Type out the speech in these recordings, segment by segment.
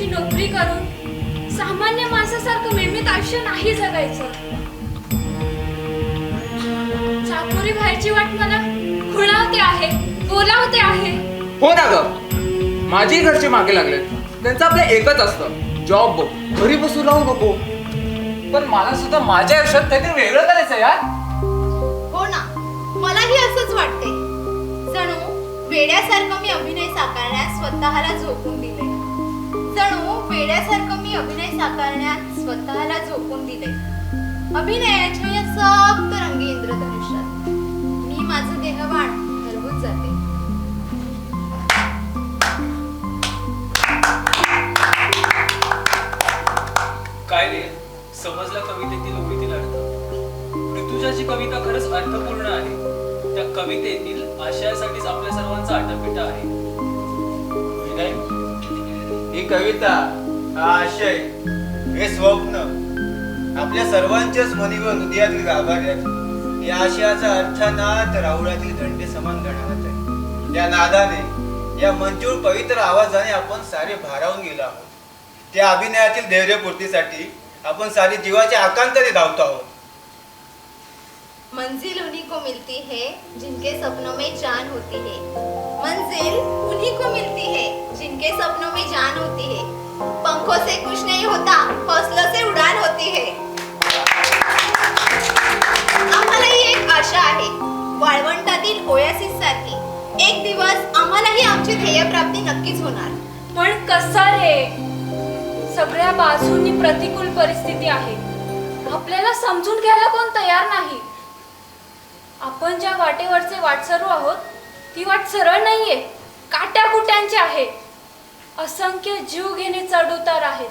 अशी नोकरी करून सामान्य माणसासारखं निर्मित आयुष्य नाही जगायचं. चाकोरी व्हायची वाट मला खुणावते आहे बोलावते आहे. हो ना ग. माझी घरचे मागे लागले त्यांचं आपलं एकच असतं. जॉब बघ घरी बसून राहू नको. पण मला सुद्धा माझ्या आयुष्यात काहीतरी वेगळं करायचं यार. हो ना. मलाही असंच वाटते जणू वेड्यासारखं मी अभिनय साकारण्यात स्वतःला झोकून दिले. जणू वेड्यासारखं मी अभिनय साकारण्यात स्वतःला झोकून दिले अभिनयाच्या या सप्तरंगी इंद्रधनुष्यात मी माझं देहवाण हरवून जाते. काय रे? समजला कवितेतील ओळीतील अर्थ ऋतुजाची कविता खरंच अर्थपूर्ण आहे. त्या कवितेतील आशयासाठीच आपल्या सर्वांचा आटपिटा आहे. विनय ही कविता हा आशय हे स्वप्न आपल्या सर्वांच्याच मनीवर हृदयातील गाभाऱ्यात. या आशयाचा अर्थानाथ राहुळातील घंटे समान गणावत आहे. या नादाने या मंजूळ पवित्र आवाजाने आपण सारे भारावून गेलो आहोत. त्या अभिनयातील धैर्यपूर्तीसाठी आपण सारी जीवाच्या आकांताने धावतो आहोत. मंजिल उन्हीं को मिलती है जिनके सपनों में जान होती है. मंजिल उन्हीं को मिलती है जिनके सपनों में जान होती है। पंखों से कुछ नहीं होता हौसलों से उड़ान होती है। आम्हालाही एक आशा आहे वाळवंटातील ओयासिस सारखी। एक दिवस आम्हालाही आमची ध्येयप्राप्ती नक्कीच होणार। पण कसा रे? सगळ्या बाजूंनी प्रतिकूल परिस्थिती आहे। आपल्याला समजून घ्यायला कोण तयार नाही? आपण ज्या वाटेवरचे वाटसरू आहोत ती वाट सरळ नाहीये. काट्याकुट्यांची आहे. असंख्य जीव घेणे चढउतार आहेत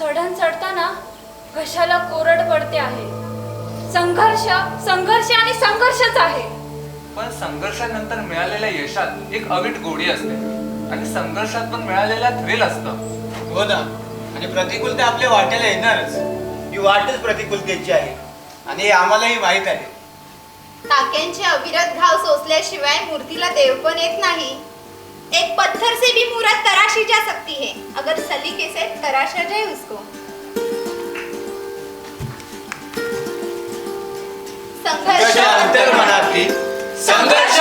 चढण चढताना घशाला कोरड पडते आहे. संघर्ष संघर्ष आणि संघर्षच आहे. पण संघर्षानंतर मिळालेल्या यशात एक अवीट गोडी असते. आणि संघर्षात पण मिळालेला थ्रिल असतं. हो ना. आणि प्रतिकूलता आपल्या वाट्याला येणारच. ही वाटच प्रतिकूलतेची आहे. आणि हे आम्हालाही माहीत आहे. टाक्यांचे अविरत घाव सोसल्याशिवाय मूर्तीला देव पण येत नाही. एक पत्थर से भी मूरत तराशी जा सकती है. अगर सलीके से तराशा जाए उसको. संघर्ष संघर्ष संघर्ष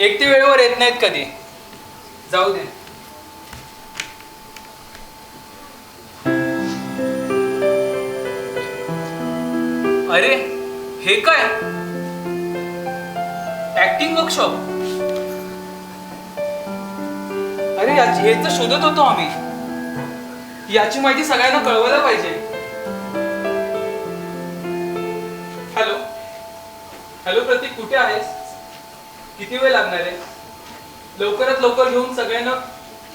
एक ते वेळेवर येत नाहीत कधी. जाऊ दे. अरे हे काय? ऍक्टिंग वर्कशॉप अरे याची हे तर शोधत होतो आम्ही. याची माहिती सगळ्यांना कळवायला पाहिजे. हॅलो हॅलो प्रतीक कुठे आहेस? किती वेळ लागणार आहे? लवकरात लवकर घेऊन सगळ्यांना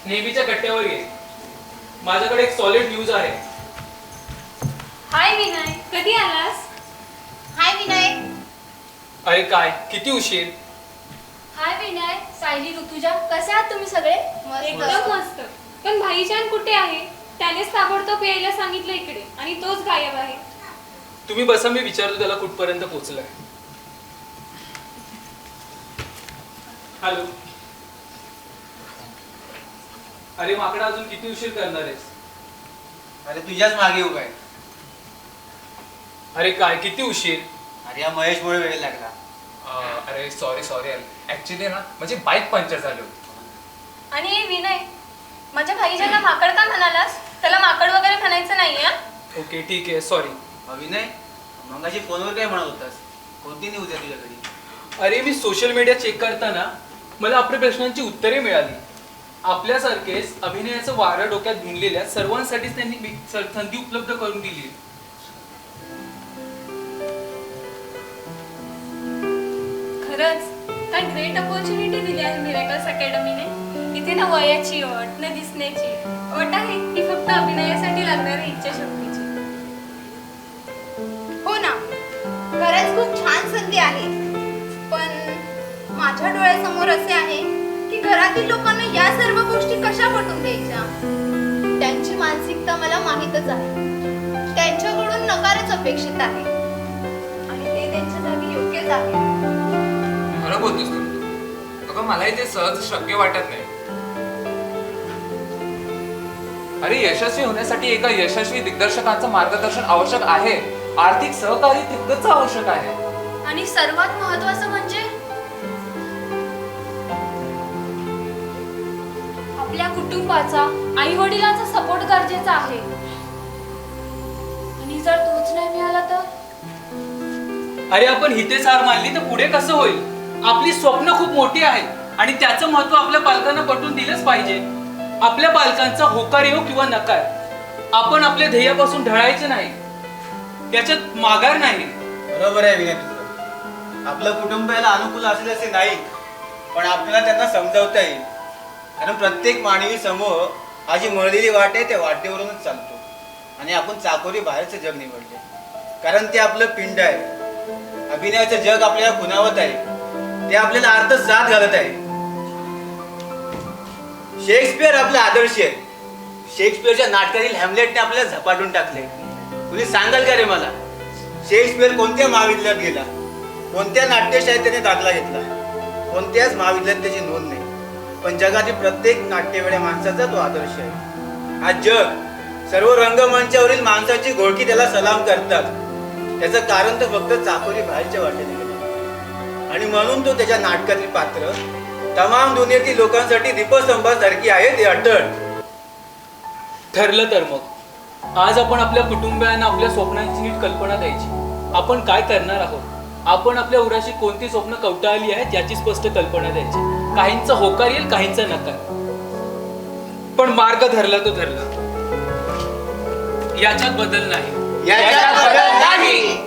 नेहमीच्या कट्ट्यावर ये. माझ्याकडे एक सॉलिड न्यूज आहे. हाय विनय कधी आलास? हाय विनय. अरे काय किती उशीर? हाय विनय सायली ऋतुजा कसे आहात तुम्ही सगळे? एकदम मस्त. पण भाईजान कुठे आहे? त्यानेच ताबडतोब यायला सांगितलं इकडे आणि तोच गायब आहे. तुम्ही बसा मी विचारतो त्याला कुठपर्यंत पोहोचलाय. हॅलो. अरे माकडा अजून किती उशीर करणार आहेस? अरे तुझ्याच मागे उभा आहे. अरे काय किती उशीर? अरे या महेशमुळे वेळ लागला. अं, अरे सॉरी सॉरी ऍक्च्युली ना माझी बाईक पंक्चर झाली होती. आणि विनय माझ्या भाईजांना माकड का म्हणालास? त्याला माकड वगैरे म्हणायचं नाही हा? ओके ठीक आहे सॉरी अभिनय मगाशी फोनवर काय म्हणत होतास? कोणती न्यूज आहे तुझ्याकडे? अरे मी सोशल मीडिया चेक करताना मला आपल्या प्रश्नांची उत्तरे मिळाली. आपल्यासारखेच अभिनयाचं वारं डोक्यात भिनलेल्या सर्वांसाठीच त्यांनी संधी उपलब्ध करून दिली खरंच काय ग्रेट अपॉर्च्युनिटी दिली आहे मिरेकल्स अकॅडमीने इथे ना वयाची अट ना दिसण्याची. अट आहे ही फक्त अभिनयासाठी लागणारी इच्छाशक्तीची. हो ना. खरंच खूप छान संधी आहे. माझ्या डोळ्यासमोर असे आहे की घरातील लोकांना या सर्व गोष्टी कशा पटवून द्यायच्या? त्यांची मानसिकता मला माहीतच आहे. त्यांच्याकडून नकारच अपेक्षित आहे. आणि ते त्यांच्या जागी योग्यच आहे. खरं बोलतोस तू. अगं मलाही ते सहज शक्य वाटत नाही. अरे यशस्वी होण्यासाठी एका यशस्वी दिग्दर्शकांचं मार्गदर्शन आवश्यक आहे. आर्थिक सहकार्य तितकंच आवश्यक आहे. आणि सर्वात महत्वाचं कुटुंबाचा आई वडिलांचा सपोर्ट गरजेचा आहे. आणि जर तोच नाही मिळाला तर? अरे आपण हितेच हार मानली तर पुढे कसं होईल? आपली स्वप्न खूप मोठी आहेत आणि त्याचं महत्त्व आपल्या पालकांना पटवून दिलंच पाहिजे. आपल्या पालकांचा होकार येऊ किंवा नकार आपण आपल्या ध्येयापासून ढळायचं नाही. त्याच्यात माघार नाही. बरोबर आहे विनय तुझं. आपलं कुटुंब याला अनुकूल असेल असे नाही पण आपल्याला त्यांना समजावता येईल. कारण प्रत्येक मानवी समूह हा जी मळलेली वाट आहे त्या वाटेवरूनच चालतो. आणि आपण चाकोरी बाहेरचं जग निवडले. कारण ते आपलं पिंड आहे. अभिनयाचं जग आपल्याला खुणावत आहे. ते आपल्याला अर्थ साथ घालत आहे. शेक्सपियर आपला आदर्श आहे. शेक्सपियरच्या नाटकातील हॅमलेटने आपल्याला झपाटून टाकले. तुम्ही सांगाल का रे मला? शेक्सपियर कोणत्या महाविद्यालयात गेला? कोणत्या नाट्यशास्त्राने दाखला घेतला? कोणत्याच महाविद्यालयात त्याची नोंद नाही. पण जगातील प्रत्येक नाट्यवेड्या माणसाचा तो आदर्श आहे. हा जग सर्व रंगमंचावरील माणसाची घोळकी त्याला सलाम करतात. त्याचं कारण तर फक्त चाकोरी बाहेरच्या वाटेने आणि म्हणून तो त्याच्या नाटकातील पात्र. तमाम दुनियेतील लोकांसाठी दीपस्तंभासारखी आहे ते अटळ. ठरलं तर मग. आज आपण आपल्या कुटुंबियांना आपल्या स्वप्नांची नीट कल्पना द्यायची. आपण काय करणार आहोत? आपण आपल्या उराशी कोणती स्वप्न कवटाळली आहेत याची स्पष्ट कल्पना द्यायची. काहींचा होकार येईल काहींचा नकार. पण मार्ग धरला तो धरला. याच्यात बदल नाही. याच्यात बदल नाही.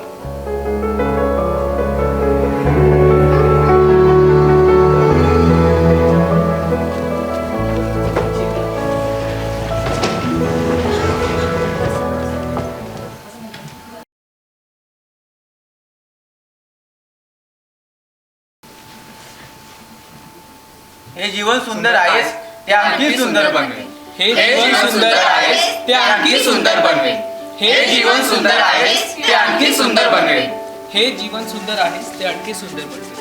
हे जीवन सुंदर आहेस ते आणखी सुंदर बनवे हे जीवन सुंदर आहेस ते आणखी सुंदर बनवे हे जीवन सुंदर आहेस ते आणखी सुंदर बनवे हे जीवन सुंदर आहेस ते आणखी सुंदर बनवे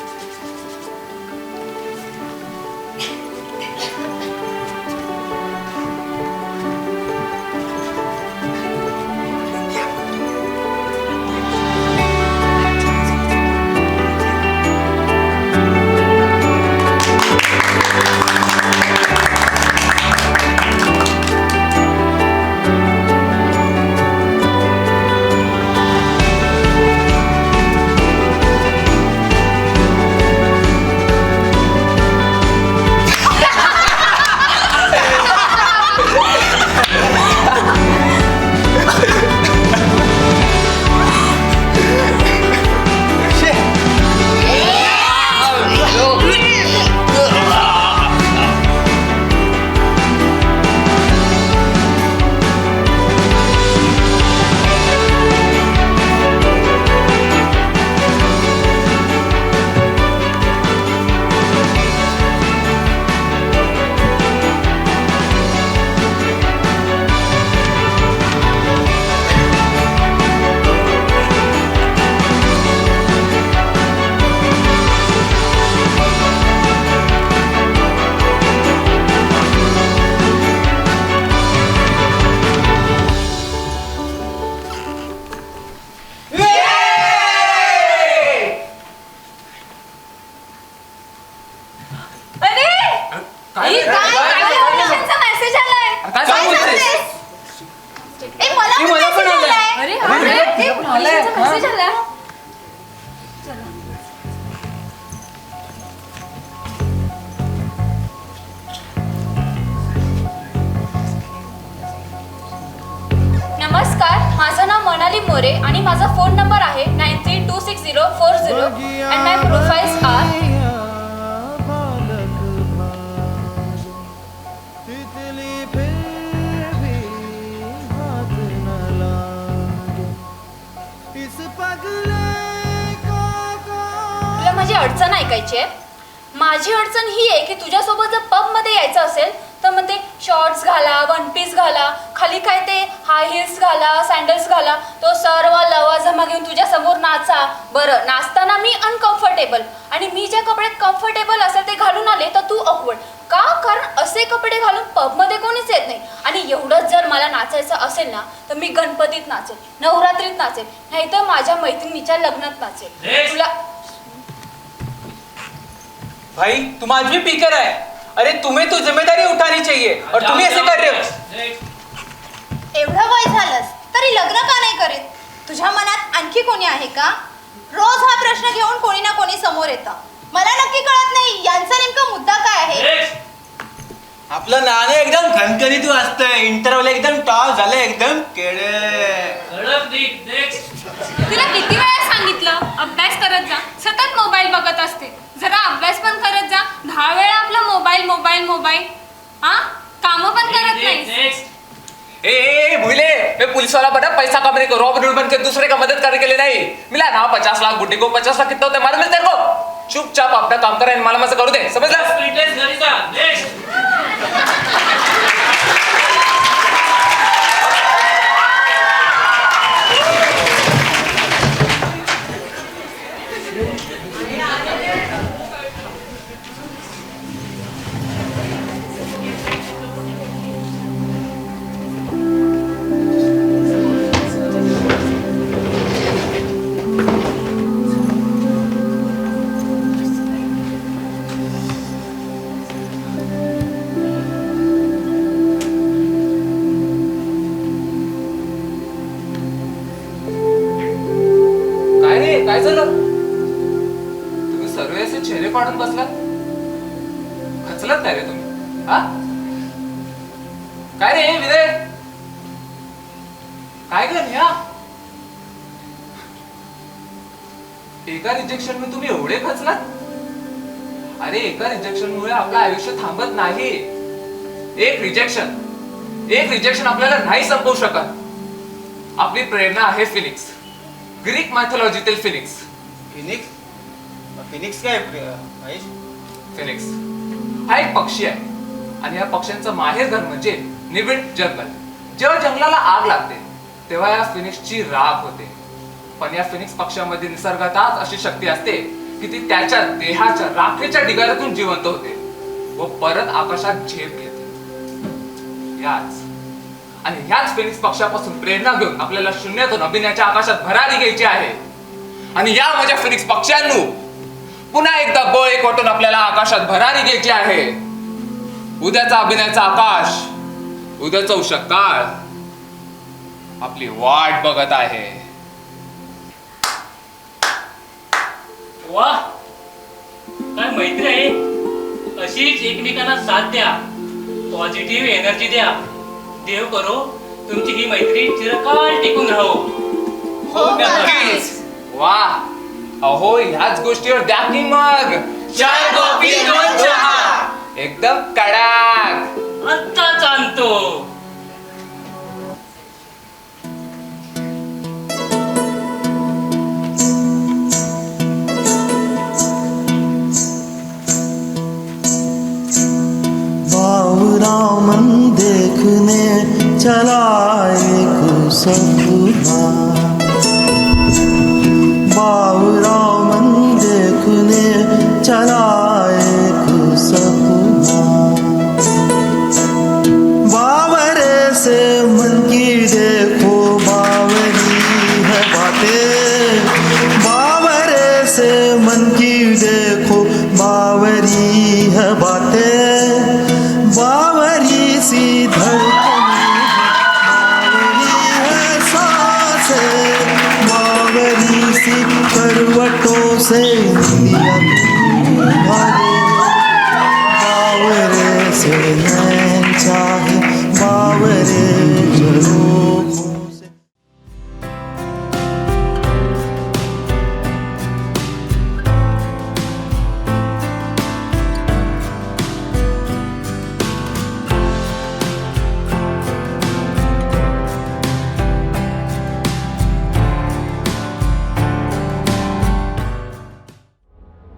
मनाली मोरे आणि माझा फोन नंबर आहे nine three two six zero four zero and my profiles are तुला माझी अडचण ऐकायची आहे? माझी अडचण ही आहे की तुझ्यासोबत जर पबमध्ये यायचं असेल तर मग ते शॉर्ट्स घाला वन पीस घाला खाली काय ते हाय हिल्स घाला सँडल्स घाला तो सर्व लवाजमा घेऊन तुझ्या समोर नाचा. बरं नाचताना मी अनकम्फर्टेबल आणि मी ज्या कपड्यात कम्फर्टेबल असेल ते घालून आले तर तू ऑकवर्ड का? कारण असे कपडे घालून पबमध्ये कोणीच येत नाही. आणि एवढंच जर मला नाचायचं असेल ना तर मी गणपतीत नाचेल नवरात्रीत नाचेल नाहीतर माझ्या मैत्रिणीच्या लग्नात नाचेल. तुला भाई तुम आज भी पीकर है अरे तुम्हें तो जिम्मेदारी उठानी चाहिए. और तुम ऐसे कर रहे हो. एवढं वय झालंस तरी लग्न का नाही करीत? तुझ्या मनात आणखी कोणी आहे का? रोज हा प्रश्न घेऊन कोणी ना कोणी समोर येतं. मला नक्की कळत नाही यांचा नेमका मुद्दा काय आहे? आपलं नाणं एकदम खणखणीत वाजतंय. इंटरव्ह्यू एकदम टॉप झालं एकदम केळे. तुला किती वेळा सांगितलं? अभ्यास करत जा. सतत मोबाईल बघत असते. जरा अभ्यास पण करत जा. दहा वेळा आपला मोबाईल मोबाईल मोबाईल हा? कामं पण करत नाहीस. ए, ए भूले मैं पुलिस वाला बना पैसा कमाने को रॉब रूल बन के दूसरे का मदद करने के लिए नहीं. मिला ना पचास लाख बुड्ढे को पचास लाख कितना होता है मालूम है तेरे को? चुपचाप अपना काम करें मला से करू दे समजला काय काय झालं? तुम्ही सर्व असे चेहरे पाडून बसलात? खचलत नाही रे तुम्ही. हा? काय रे विदय काय कर एका रिजेक्शनमध्ये तुम्ही एवढे खचलात? अरे एका रिजेक्शन मुळे आपलं आयुष्य थांबत नाही. एक रिजेक्शन एक रिजेक्शन आपल्याला नाही संपवू शकत. आपली प्रेरणा आहे फिलिक्स ग्रीक मायथॉलॉजीतील फिनिक्स फिनिक्स फिनिक्स काय महेश? फिनिक्स हा एक पक्षी आहे. आणि या पक्ष्यांचं माहेर घर म्हणजे निबिड जंगल. जेव्हा जंगलाला आग लागते तेव्हा या फिनिक्सची राख होते. पण या फिनिक्स पक्षामध्ये निसर्गातच अशी शक्ती असते की ती त्याच्या देहाच्या राखेच्या ढिगाऱ्यातून जिवंत होते. व परत आकाशात झेप घेते. याच आणि ह्याच फेनिक्स पक्षापासून प्रेरणा घेऊन आपल्याला शून्यातून अभिनयाच्या आकाशात भरारी घ्यायची आहे. आणि या माझ्या फिनिक्स पक्ष्यांनो पुन्हा एकदा बळ एक वाटून आपल्याला आकाशात भरारी घ्यायची आहे. उद्याचा अभिनयाचा आकाश उद्याचा उषक काळ आपली वाट बघत आहे. वा काय मैत्री आहे? अशीच एकमेकांना साथ द्या पॉझिटिव्ह एनर्जी द्या. देव करो तुमची ही मैत्री चिरकाल टिकून राहो. हो नक्कीच. वा. अहो ह्याच गोष्टीवर द्या की मग. चार कॉफी, दोन चहा. एकदम कडाक. आत्ताच आणतो बावरा मन देखने चला एक Sapna sencilla Bağırı, bağırı, senin